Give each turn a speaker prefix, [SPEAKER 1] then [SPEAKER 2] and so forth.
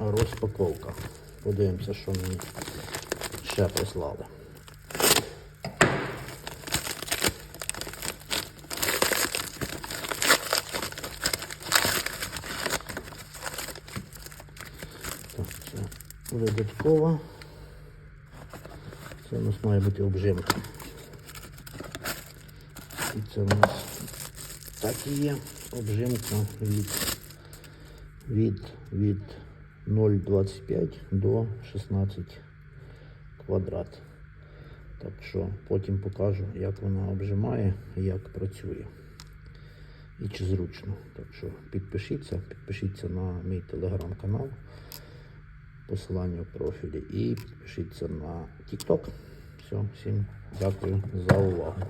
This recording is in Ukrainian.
[SPEAKER 1] розпаковка. Подивимося, що мені ще прислали. Це видаткова. Це у нас має бути обжимка. І це у нас так і є обжимка від, від, від 0,25 до 16 квадрат. Так що потім покажу, як вона обжимає і як працює. І чи зручно. Так що підпишіться, підпишіться на мій телеграм-канал, посилання в профілі і підпишіться на TikTok. Все, всім дякую за увагу.